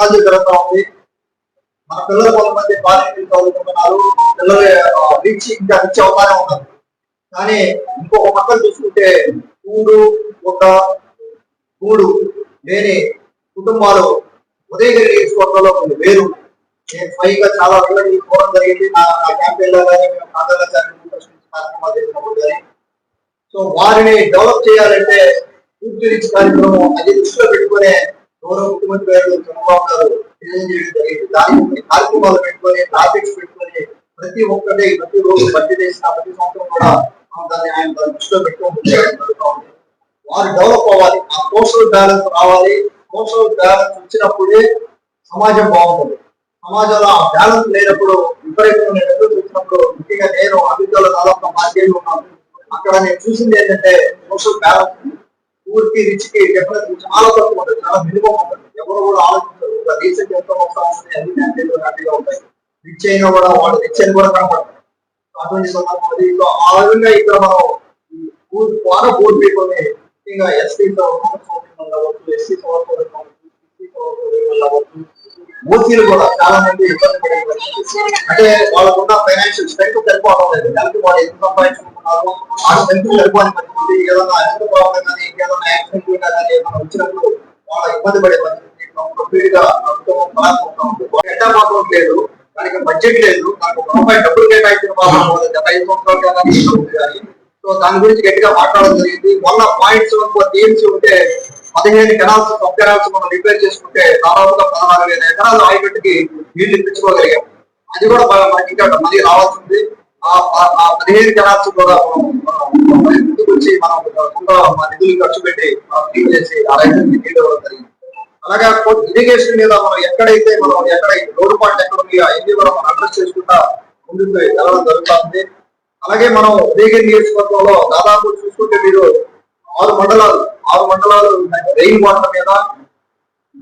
Technology పెరుగుతా ఉంది. మన పిల్లలు కొంతమంది కాలేజీలు చదువుకుంటున్నారు. పిల్లలు రీచ్ ఇంకా రీచ్ అవుతానే ఉన్నారు. కానీ ఇంకొక పక్కన చూసుకుంటే కూడు ఒక కూడు లేని కుటుంబాలు ఉదయగిరి నియోజకవర్గంలో కొన్ని వేరు. నేను స్వయంగా చాలా వెళ్ళి పోవడం జరిగింది. నా క్యాంపెయిన్లో కానీ మేము కార్యక్రమాలు చేసినప్పుడు కానీ. సో వారిని డెవలప్ చేయాలంటే పూర్తి రీచ్ కార్యక్రమం అది దృష్టిలో పెట్టుకునే గౌరవ ముఖ్యమంత్రి గారు చంద్రబాబు గారు డిజైన్ జరిగింది కార్యక్రమాలు పెట్టుకొని ప్రాజెక్ట్స్ పెట్టుకొని ప్రతి ఒక్కటి ప్రతి రోజు బడ్జెట్ చేసిన ప్రతి సంవత్సరం కూడా మనం దాన్ని ఆయన దాని దృష్టిలో పెట్టుకొని వారు డెవలప్ అవ్వాలి. ఆ సోషల్ బ్యాలెన్స్ రావాలి. సోషల్ బ్యాలెన్స్ వచ్చినప్పుడే సమాజం బాగుంటుంది. సమాజంలో ఆ బ్యాలెన్స్ లేనప్పుడు విపరీతం ఎదురు చూసినప్పుడు ముఖ్యంగా నేను అభివృద్ధిలో దాదాపు మార్గేళ్ళు ఉన్నాను అక్కడ నేను చూసింది ఏంటంటే సోషల్ బ్యాలెన్స్ పూర్తి రిచ్కి డెఫినెట్ చాలా తక్కువ ఉంటుంది చాలా మినిమం ఉంటుంది. ఎవరు కూడా ఆలోచించారు. ఒక రీసెంట్ ఎంత వస్తాయి అన్ని క్యాంటీన్లు హ్యాపీగా ఉంటాయి. రిచ్ అయినా కూడా వాళ్ళు రిచ్ అని కూడా కనపడతారు అటువంటి సందర్భంలో ఇంకా ఆ విధంగా ఇక్కడ మనం పూర్తి ద్వారా పూర్తి పీపుల్ని ముఖ్యంగా ఎస్సీ అవ్వచ్చు ఎస్సీ అవ్వచ్చు ఓసీలు కూడా చాలా మంది ఇబ్బంది పడే పరిస్థితి. అంటే వాళ్ళకున్న ఫైనాన్షియల్ స్ట్రెంత్ సరిపోవడం లేదు నెలకి వాళ్ళు ఎంత సంపాదించుకుంటున్నారు? ఆ స్ట్రెంత్ సరిపోని పరిస్థితి ఏదైనా ఎంత ప్రాబ్లం కానీ ఇంకేదైనా యాక్సిడెంట్ అయినా కానీ మనం వచ్చినప్పుడు వాళ్ళ ఇబ్బంది పడే పరిస్థితి. కంప్లీట్గా ఆ బాగా మాత్రం లేదు. దానికి బడ్జెట్ లేదు. నాకు ఒక రూపాయి డబ్బులు కేటాయించిన ప్రాబ్లం గత ఐదు సంవత్సరాలు కానీ సో దాని గురించి గట్టిగా మాట్లాడడం జరిగింది. మొన్న పాయింట్స్ టీమ్స్ ఉంటే పదిహేను కెనాల్స్ సబ్ కెనాల్స్ మనం రిపేర్ చేసుకుంటే దాదాపుగా పదహారు వేల ఎకరాలు ఆయకట్టుకి నీళ్ళు ఇప్పించుకోగలిగాం అది కూడా బాగా మనకి ఇంకా మళ్ళీ రావాల్సింది. ఆ ఆ- పదిహేను కెనాల్స్ కూడా మనం మనం ముందుకు వచ్చి మనం నిధులు ఖర్చు పెట్టి క్లీన్ చేసి ఆ రైతులకి నీళ్ళు జరిగింది. అలాగే ఇరిగేషన్ మీద మనం ఎక్కడైతే మనం ఎక్కడైతే రోడ్ పాయింట్ ఎక్కడ ఉన్నాయో అవన్నీ కూడా మనం అడ్రస్ చేసుకుంటా ముందుకు వెళ్ళడం జరుగుతుంది. అలాగే మనం ఉదయగిరి నియోజకవర్గంలో దాదాపు చూసుకుంటే మీరు ఆరు మండలాలు ఆరు మండలాలు రెయిన్ వాటర్ మీద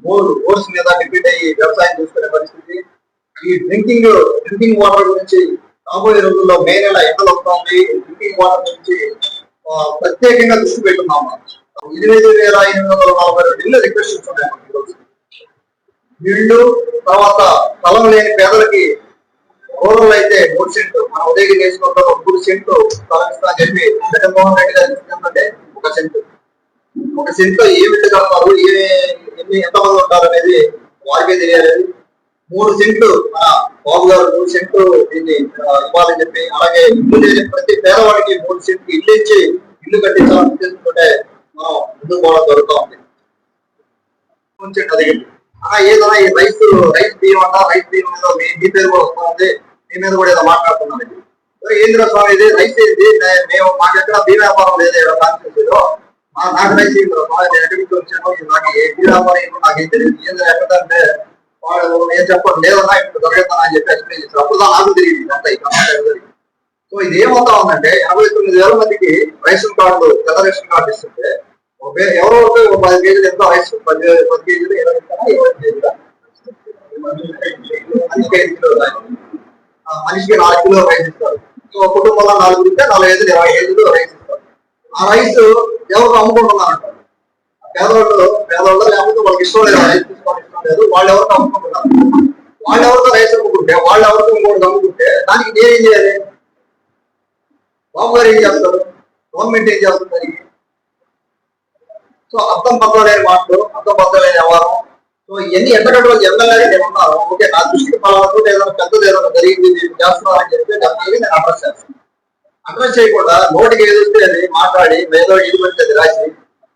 బోర్ బోర్స్ మీద డిపెండ్ అయ్యి వ్యవసాయం చేసుకునే పరిస్థితి. ఈ డ్రింకింగ్ డ్రింకింగ్ వాటర్ గురించి రాబోయే రోజుల్లో మే నెల ఎండలు వస్తుంది డ్రింకింగ్ వాటర్ గురించి ప్రత్యేకంగా దృష్టి పెట్టున్నాం ఎనిమిది వేల ఎనిమిది వందల నలభై రెండు ఇళ్ళు రిక్వెస్ట్ ఉన్నాయి ఈరోజు. ఇళ్ళు తర్వాత స్థలం లేని పేదలకి రూరల్ అయితే మూడు సెంట్లు మన ఉదయం నియోజకవర్గంలో మూడు సెంట్లు స్థలం ఇస్తా అని చెప్పి జగన్మోహన్ రెడ్డి గారు ఒక సెంటు. ఒక సెంట్లో ఏ విధంగా కడతారు ఏ ఎన్ని ఎంతమంది ఉంటారు అనేది వారికే తెలియాలి మూడు సెంట్లు మన బాబు గారు మూడు సెంట్లు దీన్ని ఇవ్వాలని చెప్పి అలాగే ఇల్లు లేని ప్రతి పేదవాడికి మూడు సెంట్లు ఇల్లు ఇచ్చి ఇల్లు కట్టించాలని తెలుసుకుంటే మనం ముందుకు పోవడం జరుగుతూ ఉంది. కొంచెం అడిగింది ఆ ఏదైనా ఈ రైతు రైతు బియ్యం అంట రైతు బియ్యం మీద మీ మీ పేరు కూడా వస్తుంది మీ మీద కూడా ఏదో మాట్లాడుతున్నాను ఇది ఏంద్ర స్వామి ఇది రైతు ఏంది? మేము మాకు ఎక్కడ బీ వ్యాపారం లేదు ఇక్కడ నాకు రైతు ఏంద్ర స్వామి నేను ఎక్కడి వచ్చాను నాకు ఏ బీ వ్యాపారం ఏంటో నాకు ఏం ఎక్కడంటే వాడు ఏం చెప్పండి లేదన్నా ఇప్పుడు దొరకదన్నా అని చెప్పి ఎక్స్ప్లెయిన్ చేశారు అప్పుడు దాకా నాకు తెలియదు ఇదంతా ఈ కథ సో ఇది ఏమవుతా ఉందంటే ఎనభై తొమ్మిది వేల మందికి రేషన్ కార్డు తెల్ల రేషన్ కార్డు ఇస్తుంటే ఒక ఎవరో ఒక పది కేజీలు ఎంత రైస్ పది పది కేజీలు ఇరవై ఇస్తారా? ఇరవై కేజీలా? మనిషికి ఐదు కిలో ఆ, మనిషికి నాలుగు కిలో రైస్ ఇస్తారు సో కుటుంబంలో నాలుగు ఉంటే నాలుగు ఐదు ఇరవై కేజీలు రైస్ ఆ రైస్ ఎవరు అమ్ముకుంటున్నారంట పేదవాళ్ళు పేదవాళ్ళు లేకపోతే వాళ్ళకి ఇష్టం లేదు రైస్ ఇష్టం లేదు వాళ్ళు ఎవరికి అమ్ముకుంటున్నారు వాళ్ళు ఎవరితో రైస్ అమ్ముకుంటే వాళ్ళు ఎవరితో ఇంకోటి అమ్ముకుంటే దానికి నేనేం చేయాలి? బాబు గారు ఏం చేస్తారు? గవర్నమెంట్ ఏం చేస్తుంది దానికి? సో అర్థం పద్ధతులైన మాటలు అర్థం పద్ధతులైన వ్యవహారం. సో ఇవన్నీ వాళ్ళు ఎమ్మెల్యేగా నేను ఉన్నాను ఓకే నా దృష్టికి పలానా ఏదైనా పెద్దది ఏదైనా జరిగింది మీరు చేస్తున్నారు అని చెప్పి నేను అడ్రస్ చేస్తాను. అడ్రస్ చేయకుండా నోటికి ఏది వస్తే అది మాట్లాడి ఏదో ఇది పడితే అది రాసి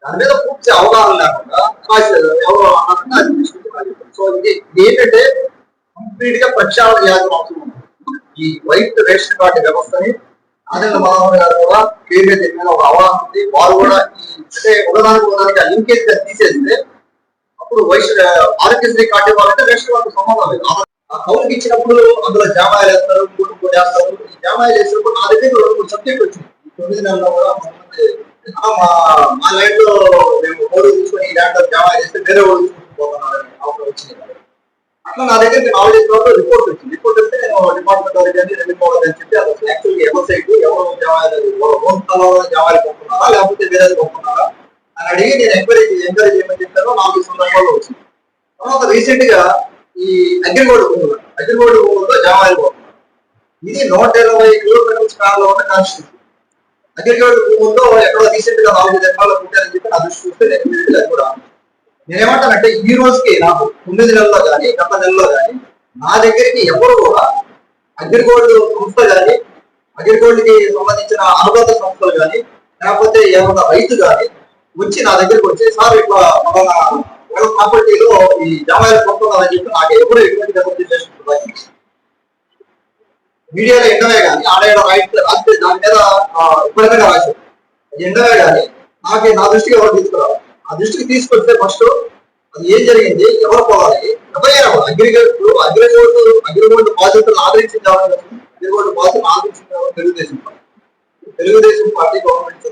దాని మీద పూర్తి అవగాహన లేకుండా రాసి ఎవరు అన్నారంటే అది తీసుకుంటే సో ఇది ఏంటంటే కంప్లీట్గా ప్రక్షాళన చేయాల్సిన అవసరం ఈ వైట్ రేషన్ కార్డు వ్యవస్థని ఆనంద మనోహర్ గారు కూడా క్లియర్గా దీని ఒక అవగాహన ఉంది. వారు కూడా ఈ అంటే ఒకదానికి ఒకదానికి లింకేజ్ తీసేస్తే అప్పుడు వైశ్య ఆరోగ్యశ్రీ కార్డు ఇవ్వాలంటే రేషన్ కార్డు సంబంధం లేదు. ఆ కౌలుకి ఇచ్చినప్పుడు అందులో జామాయిలు వేస్తారు ఇంకోటి ఇంకోటి వేస్తారు. ఈ జామాయిలు వేసినప్పుడు నా దగ్గర రెండు మూడు సబ్జెక్ట్ వచ్చింది. తొమ్మిది నెలలో కూడా కొంతమంది, మా మా లైన్లో మేము కౌలు తీసుకొని ఈ దాంట్లో జామాయిలు వేస్తే వేరే వాళ్ళు తీసుకుపోతున్నారని అవసరం వచ్చింది. అట్లా నా దగ్గరికి నాలుగైదు రోజులు రిపోర్ట్ వచ్చింది. రిపోర్ట్ వస్తే నేను డిపార్ట్మెంట్ వారికి కానీ రెవెన్యూ వాళ్ళకి అని చెప్పి అసలు ఎవరి సైడ్ ఎవరు జామాయిలు హోమ్ స్థలంలో జామాయిలు పంపుతున్నారా లేకపోతే వేరేది పంపుతున్నారా అని అడిగి నేను ఎంక్వైరీ ఎంక్వైరీ చేయమని చెప్పాను నాలుగు సందర్భాల్లో వచ్చింది. తర్వాత రీసెంట్గా ఈ అగ్రిగోల్డ్ భూములు అగ్రిగోల్డ్ భూముల్లో జామాయిల్ భూములు ఇది నూట ఇరవై కిలోమీటర్ల స్థానంలో ఉన్న కాన్స్టిట్యూషన్. అగ్రిగోల్డ్ భూముల్లో ఎక్కడో రీసెంట్గా నాలుగు ఎకరాలు పుట్టారని చెప్పి నా దృష్టి చూస్తే నేను అది కూడా. నేనేమంటానంటే ఈ రోజుకి నాకు తొమ్మిది నెలల్లో కానీ గత నెలలో కానీ నా దగ్గరికి ఎవరు కూడా అగ్రిగోల్డ్ సంస్థ కానీ అగ్రిగోల్డ్కి సంబంధించిన అనుబంధ సంస్థలు కానీ లేకపోతే ఏమన్నా రైతు కానీ వచ్చి నా దగ్గరికి వచ్చి సార్ ఇట్లా మన ప్రాపర్టీలో ఈ జామాయిలు కొంటున్నారని చెప్పి నాకు ఎప్పుడు ఎటువంటి రిప్రజెంటేషన్ మీడియాలో ఎండవే కానీ ఆడ రైట్ రాస్తే దాని మీద ఆ, ఇప్పటికైనా రాశారు. ఎండవే కానీ నాకు నా దృష్టికి ఎవరు తీసుకురావాలి? ఆ దృష్టికి తీసుకొస్తే ఫస్ట్ అది ఏం జరిగింది? ఎవరు పోవాలి? ఎవరైనా అగ్రికల్చర్ అగ్రికల్చర్ అగ్రిగోల్డ్ బాధ్యతలు ఆదరించింది ఎవరు? అగ్రిగోల్డ్ బాధ్యతలు ఆదరించింది Telugu Desam party. Telugu Desam party government